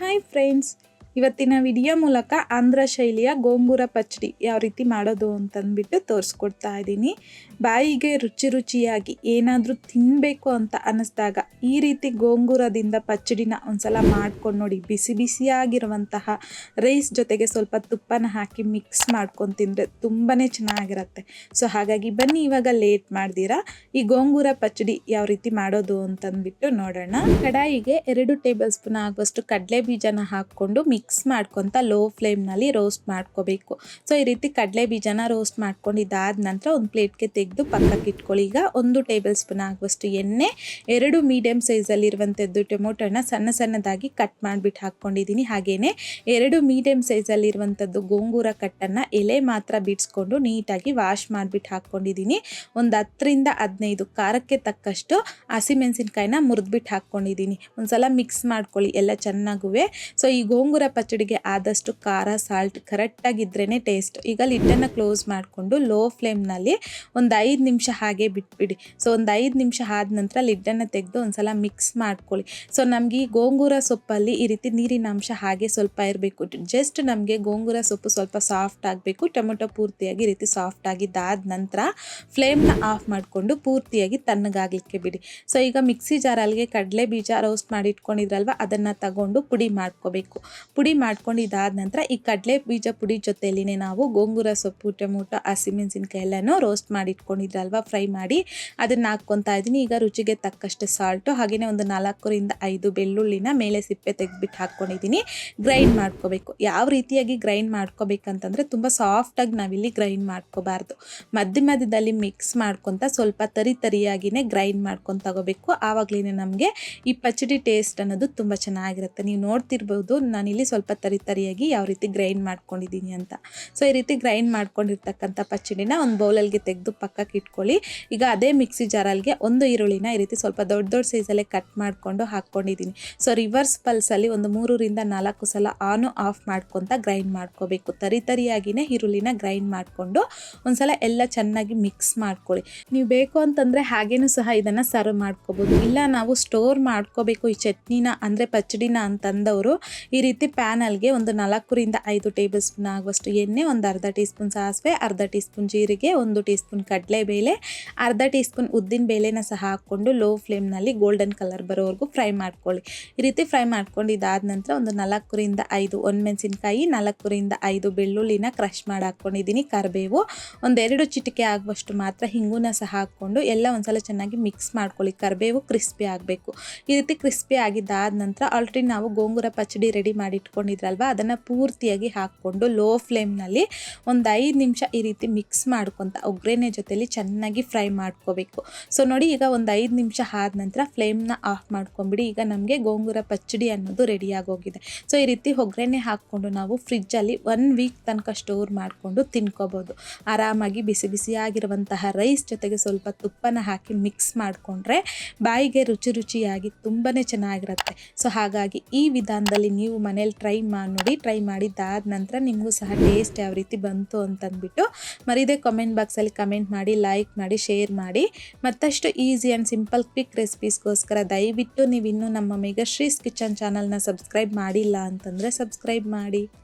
Hi friends, ಇವತ್ತಿನ video ಮೂಲಕ ಆಂಧ್ರ ಶೈಲಿಯ ಗೋಂಗೂರ ಪಚ್ಚಡಿ ಯಾವ ರೀತಿ ಮಾಡೋದು ಅಂತಂದ್ಬಿಟ್ಟು ತೋರಿಸ್ಕೊಡ್ತಾ ಇದ್ದೀನಿ. ಬಾಯಿಗೆ ರುಚಿ ರುಚಿಯಾಗಿ ಏನಾದರೂ ತಿನ್ನಬೇಕು ಅಂತ ಅನ್ನಿಸ್ದಾಗ ಈ ರೀತಿ ಗೋಂಗೂರದಿಂದ ಪಚ್ಚಡಿನ ಒಂದ್ಸಲ ಮಾಡ್ಕೊಂಡು ನೋಡಿ. ಬಿಸಿ ಬಿಸಿಯಾಗಿರುವಂತಹ ರೈಸ್ ಜೊತೆಗೆ ಸ್ವಲ್ಪ ತುಪ್ಪನ ಹಾಕಿ ಮಿಕ್ಸ್ ಮಾಡ್ಕೊಂಡು ತಿಂದರೆ ತುಂಬಾ ಚೆನ್ನಾಗಿರುತ್ತೆ. ಸೊ ಹಾಗಾಗಿ ಬನ್ನಿ ಇವಾಗ ಲೇಟ್ ಮಾಡ್ದಿರಾ. ಈ ಗೋಂಗೂರ ಪಚ್ಚಡಿ ಯಾವ ರೀತಿ ಮಾಡೋದು ಅಂತಂದ್ಬಿಟ್ಟು ನೋಡೋಣ. ಕಡಾಯಿಗೆ ಎರಡು ಟೇಬಲ್ ಸ್ಪೂನ್ ಆಗುವಷ್ಟು ಕಡಲೆ ಬೀಜನ ಹಾಕ್ಕೊಂಡು ಮಾಡ್ಕೊತ ಲೋ ಫ್ಲೇಮ್ನಲ್ಲಿ ರೋಸ್ಟ್ ಮಾಡ್ಕೋಬೇಕು. ಸೊ ಈ ರೀತಿ ಕಡಲೆ ಬೀಜನ ರೋಸ್ಟ್ ಮಾಡ್ಕೊಂಡಿದ್ದಾದ ನಂತರ ಒಂದು ಪ್ಲೇಟ್ಗೆ ತೆಗೆದು ಪಕ್ಕಕ್ಕೆ ಇಟ್ಕೊಳ್ಳಿ. ಈಗ ಒಂದು ಟೇಬಲ್ ಸ್ಪೂನ್ ಆಗುವಷ್ಟು ಎಣ್ಣೆ, ಎರಡು ಮೀಡಿಯಮ್ ಸೈಜಲ್ಲಿರುವಂಥದ್ದು ಟೊಮೊಟೊನ ಸಣ್ಣ ಸಣ್ಣದಾಗಿ ಕಟ್ ಮಾಡಿಬಿಟ್ಟು ಹಾಕ್ಕೊಂಡಿದ್ದೀನಿ. ಹಾಗೆಯೇ ಎರಡು ಮೀಡಿಯಮ್ ಸೈಜಲ್ಲಿರುವಂಥದ್ದು ಗೋಂಗೂರ ಕಟ್ಟನ್ನು ಎಲೆ ಮಾತ್ರ ಬಿಡಿಸ್ಕೊಂಡು ನೀಟಾಗಿ ವಾಶ್ ಮಾಡಿಬಿಟ್ಟು ಹಾಕ್ಕೊಂಡಿದ್ದೀನಿ. ಒಂದು ಹತ್ತರಿಂದ ಹದಿನೈದು ಖಾರಕ್ಕೆ ತಕ್ಕಷ್ಟು ಹಸಿಮೆಣಸಿನ್ಕಾಯಿನ ಮುರಿದ್ಬಿಟ್ಟು ಹಾಕ್ಕೊಂಡಿದ್ದೀನಿ. ಒಂದ್ಸಲ ಮಿಕ್ಸ್ ಮಾಡ್ಕೊಳ್ಳಿ, ಎಲ್ಲ ಚೆನ್ನಾಗುವೆ. ಸೊ ಈ ಗೋಂಗೂರ ಪಚ್ಚಡಿಗೆ ಆದಷ್ಟು ಖಾರ ಸಾಲ್ಟ್ ಕರೆಕ್ಟಾಗಿದ್ರೇ ಟೇಸ್ಟ್ ಈಗ ಲಿಡ್ಡನ್ನು ಕ್ಲೋಸ್ ಮಾಡಿಕೊಂಡು ಲೋ ಫ್ಲೇಮ್ನಲ್ಲಿ ಒಂದು ಐದು ನಿಮಿಷ ಹಾಗೆ ಬಿಟ್ಬಿಡಿ. ಸೊ ಒಂದು ಐದು ನಿಮಿಷ ಆದ ನಂತರ ಲಿಡ್ಡನ್ನು ತೆಗೆದು ಒಂದು ಸಲ ಮಿಕ್ಸ್ ಮಾಡ್ಕೊಳ್ಳಿ. ಸೊ ನಮಗೆ ಈ ಗೋಂಗೂರ ಸೊಪ್ಪಲ್ಲಿ ಈ ರೀತಿ ನೀರಿನ ಅಂಶ ಹಾಗೆ ಸ್ವಲ್ಪ ಇರಬೇಕು. ಜಸ್ಟ್ ನಮಗೆ ಗೋಂಗೂರ ಸೊಪ್ಪು ಸ್ವಲ್ಪ ಸಾಫ್ಟ್ ಆಗಬೇಕು. ಟೊಮೆಟೊ ಪೂರ್ತಿಯಾಗಿ ಈ ರೀತಿ ಸಾಫ್ಟ್ ಆಗಿದ್ದಾದ ನಂತರ ಫ್ಲೇಮ್ನ ಆಫ್ ಮಾಡಿಕೊಂಡು ಪೂರ್ತಿಯಾಗಿ ತಣ್ಣಗಾಗಲಿಕ್ಕೆ ಬಿಡಿ. ಸೊ ಈಗ ಮಿಕ್ಸಿ ಜಾರಲ್ಲಿಗೆ ಕಡಲೆ ಬೀಜ ರೋಸ್ಟ್ ಮಾಡಿ ಇಟ್ಕೊಂಡಿದ್ರಲ್ವ ಅದನ್ನು ತಗೊಂಡು ಪುಡಿ ಮಾಡ್ಕೋಬೇಕು. ಪುಡಿ ಮಾಡ್ಕೊಂಡು ಇದಾದ ನಂತರ ಈ ಕಡಲೆ ಬೀಜ ಪುಡಿ ಜೊತೆಯಲ್ಲಿನೇ ನಾವು ಗೋಂಗೂರ ಸೊಪ್ಪು, ಟೊಮೊಟೊ ಹಸಿಮೆಣಸಿನ್ಕಾಯಿ ಎಲ್ಲನೂ ರೋಸ್ಟ್ ಮಾಡಿ ಇಟ್ಕೊಂಡಿದ್ರಲ್ವ ಫ್ರೈ ಮಾಡಿ ಅದನ್ನು ಹಾಕ್ಕೊತಾ ಇದ್ದೀನಿ. ಈಗ ರುಚಿಗೆ ತಕ್ಕಷ್ಟು ಸಾಲ್ಟು ಹಾಗೆಯೇ ಒಂದು ನಾಲ್ಕರಿಂದ ಐದು ಬೆಳ್ಳುಳ್ಳಿನ ಮೇಲೆ ಸಿಪ್ಪೆ ತೆಗೆದ್ಬಿಟ್ಟು ಹಾಕ್ಕೊಂಡಿದ್ದೀನಿ. ಗ್ರೈಂಡ್ ಮಾಡ್ಕೋಬೇಕು. ಯಾವ ರೀತಿಯಾಗಿ ಗ್ರೈಂಡ್ ಮಾಡ್ಕೋಬೇಕಂತಂದರೆ ತುಂಬ ಸಾಫ್ಟಾಗಿ ನಾವಿಲ್ಲಿ ಗ್ರೈಂಡ್ ಮಾಡ್ಕೋಬಾರ್ದು. ಮಧ್ಯ ಮಧ್ಯದಲ್ಲಿ ಮಿಕ್ಸ್ ಮಾಡ್ಕೊತ ಸ್ವಲ್ಪ ತರಿ ತರಿಯಾಗಿಯೇ ಗ್ರೈಂಡ್ ಮಾಡ್ಕೊಂಡು ತಗೋಬೇಕು. ಆವಾಗಲೇ ನಮಗೆ ಈ ಪಚಡಿ ಟೇಸ್ಟ್ ಅನ್ನೋದು ತುಂಬ ಚೆನ್ನಾಗಿರುತ್ತೆ. ನೀವು ನೋಡ್ತಿರ್ಬೋದು, ನಾನಿಲ್ಲಿ ಸ್ವಲ್ಪ ತರಿ ತರಿಯಾಗಿ ಯಾವ ರೀತಿ ಗ್ರೈಂಡ್ ಮಾಡ್ಕೊಂಡಿದ್ದೀನಿ ಅಂತ. ಸೊ ಈ ರೀತಿ ಗ್ರೈಂಡ್ ಮಾಡ್ಕೊಂಡಿರ್ತಕ್ಕಂಥ ಪಚ್ಚಡಿನ ಒಂದು ಬೌಲಲ್ಗೆ ತೆಗೆದು ಪಕ್ಕಕ್ಕೆ ಇಟ್ಕೊಳ್ಳಿ. ಈಗ ಅದೇ ಮಿಕ್ಸಿ ಜಾರಲ್ಗೆ ಒಂದು ಈರುಳ್ಳಿನ ಈ ರೀತಿ ಸ್ವಲ್ಪ ದೊಡ್ಡ ದೊಡ್ಡ ಸೈಜಲ್ಲೇ ಕಟ್ ಮಾಡಿಕೊಂಡು ಹಾಕ್ಕೊಂಡಿದ್ದೀನಿ ಸೊ ರಿವರ್ಸ್ ಪಲ್ಸಲ್ಲಿ ಒಂದು ಮೂರರಿಂದ ನಾಲ್ಕು ಸಲ ಆನು ಆಫ್ ಮಾಡ್ಕೊತ ಗ್ರೈಂಡ್ ಮಾಡ್ಕೋಬೇಕು. ತರಿ ತರಿಯಾಗಿನೇ ಈರುಳ್ಳಿನ ಗ್ರೈಂಡ್ ಮಾಡಿಕೊಂಡು ಒಂದ್ಸಲ ಎಲ್ಲ ಚೆನ್ನಾಗಿ ಮಿಕ್ಸ್ ಮಾಡ್ಕೊಳ್ಳಿ. ನೀವು ಬೇಕು ಅಂತಂದರೆ ಹಾಗೇನೂ ಸಹ ಇದನ್ನು ಸರ್ವ್ ಮಾಡ್ಕೋಬೋದು. ಇಲ್ಲ ನಾವು ಸ್ಟೋರ್ ಮಾಡ್ಕೋಬೇಕು ಈ ಚಟ್ನಿನ ಅಂದರೆ ಪಚ್ಚಡಿನ ಅಂತಂದವರು ಈ ರೀತಿ ಪ್ಯಾನಲ್ಗೆ ಒಂದು ನಾಲ್ಕರಿಂದ ಐದು ಟೇಬಲ್ ಸ್ಪೂನ್ ಆಗುವಷ್ಟು ಎಣ್ಣೆ, ಒಂದು ಅರ್ಧ ಟೀ ಸ್ಪೂನ್ ಸಾಸಿವೆ, ಅರ್ಧ ಟೀ ಸ್ಪೂನ್ ಜೀರಿಗೆ, ಒಂದು ಟೀ ಸ್ಪೂನ್ ಕಡಲೆಬೇಳೆ, ಅರ್ಧ ಟೀ ಸ್ಪೂನ್ ಉದ್ದಿನ ಬೇಳೆನ ಸಹ ಹಾಕ್ಕೊಂಡು ಲೋ ಫ್ಲೇಮ್ನಲ್ಲಿ ಗೋಲ್ಡನ್ ಕಲರ್ ಬರೋವರೆಗೂ ಫ್ರೈ ಮಾಡ್ಕೊಳ್ಳಿ. ಈ ರೀತಿ ಫ್ರೈ ಮಾಡ್ಕೊಂಡು ಇದಾದ ನಂತರ ಒಂದು ನಾಲ್ಕರಿಂದ ಐದು ಒಣಮೆಣಸಿನ್ಕಾಯಿ, ನಾಲ್ಕರಿಂದ ಐದು ಬೆಳ್ಳುಳ್ಳಿನ ಕ್ರಷ್ ಮಾಡಿ ಹಾಕ್ಕೊಂಡಿದ್ದೀನಿ ಕರಿಬೇವು. ಒಂದೆರಡು ಚಿಟಿಕೆ ಆಗುವಷ್ಟು ಮಾತ್ರ ಹಿಂಗೂನ ಸಹ ಹಾಕ್ಕೊಂಡು ಎಲ್ಲ ಒಂದ್ಸಲ ಚೆನ್ನಾಗಿ ಮಿಕ್ಸ್ ಮಾಡ್ಕೊಳ್ಳಿ. ಕರಿಬೇವು ಕ್ರಿಸ್ಪಿ ಆಗಬೇಕು. ಈ ರೀತಿ ಕ್ರಿಸ್ಪಿ ಆಗಿದ್ದಾದ ನಂತರ ಆಲ್ರೆಡಿ ನಾವು ಗೋಂಗೂರ ಪಚಡಿ ರೆಡಿ ಮಾಡಿ ಇಟ್ಕೊಂಡಿದ್ರಲ್ವ? ಅದನ್ನು ಪೂರ್ತಿಯಾಗಿ ಹಾಕ್ಕೊಂಡು ಲೋ ಫ್ಲೇಮ್ನಲ್ಲಿ ಒಂದು ಐದು ನಿಮಿಷ ಈ ರೀತಿ ಮಿಕ್ಸ್ ಮಾಡ್ಕೊತ ಒಗ್ಗರಣೆ ಜೊತೆಲಿ ಚೆನ್ನಾಗಿ ಫ್ರೈ ಮಾಡ್ಕೋಬೇಕು. ಸೊ ನೋಡಿ ಈಗ ಒಂದು ಐದು ನಿಮಿಷ ಆದ ನಂತರ ಫ್ಲೇಮ್ನ ಆಫ್ ಮಾಡ್ಕೊಂಬಿಡಿ. ಈಗ ನಮಗೆ ಗೋಂಗೂರ ಪಚ್ಚಡಿ ಅನ್ನೋದು ರೆಡಿಯಾಗೋಗಿದೆ ಸೊ ಈ ರೀತಿ ಒಗ್ಗರಣೆ ಹಾಕ್ಕೊಂಡು ನಾವು ಫ್ರಿಜ್ಜಲ್ಲಿ ಒನ್ ವೀಕ್ ತನಕ ಸ್ಟೋರ್ ಮಾಡಿಕೊಂಡು ತಿನ್ಕೋಬೋದು. ಆರಾಮಾಗಿ ಬಿಸಿ ಬಿಸಿಯಾಗಿರುವಂತಹ ರೈಸ್ ಜೊತೆಗೆ ಸ್ವಲ್ಪ ತುಪ್ಪನ ಹಾಕಿ ಮಿಕ್ಸ್ ಮಾಡಿಕೊಂಡ್ರೆ ಬಾಯಿಗೆ ರುಚಿ ರುಚಿಯಾಗಿ ತುಂಬಾ ಚೆನ್ನಾಗಿರುತ್ತೆ. ಸೊ ಹಾಗಾಗಿ ಈ ವಿಧಾನದಲ್ಲಿ ನೀವು ಮನೇಲಿ ಟ್ರೈ ಮಾಡಿ ನೋಡಿ ಟ್ರೈ ಮಾಡಿದ್ದಾದ ನಂತರ ನಿಮಗೂ ಸಹ ಟೇಸ್ಟ್ ಯಾವ ರೀತಿ ಬಂತು ಅಂತಂದ್ಬಿಟ್ಟು ಮರಿದೇ ಕಮೆಂಟ್ ಬಾಕ್ಸಲ್ಲಿ ಕಮೆಂಟ್ ಮಾಡಿ ಲೈಕ್ ಮಾಡಿ ಶೇರ್ ಮಾಡಿ. ಮತ್ತಷ್ಟು ಈಸಿ ಆ್ಯಂಡ್ ಸಿಂಪಲ್ ಕ್ವಿಕ್ ರೆಸಿಪೀಸ್ಗೋಸ್ಕರ ದಯವಿಟ್ಟು ನೀವು ಇನ್ನೂ ನಮ್ಮ ಮೆಗಾಶ್ರೀಸ್ ಕಿಚನ್ ಚಾನಲ್ನ ಸಬ್ಸ್ಕ್ರೈಬ್ ಮಾಡಿಲ್ಲ ಅಂತಂದರೆ ಸಬ್ಸ್ಕ್ರೈಬ್ ಮಾಡಿ.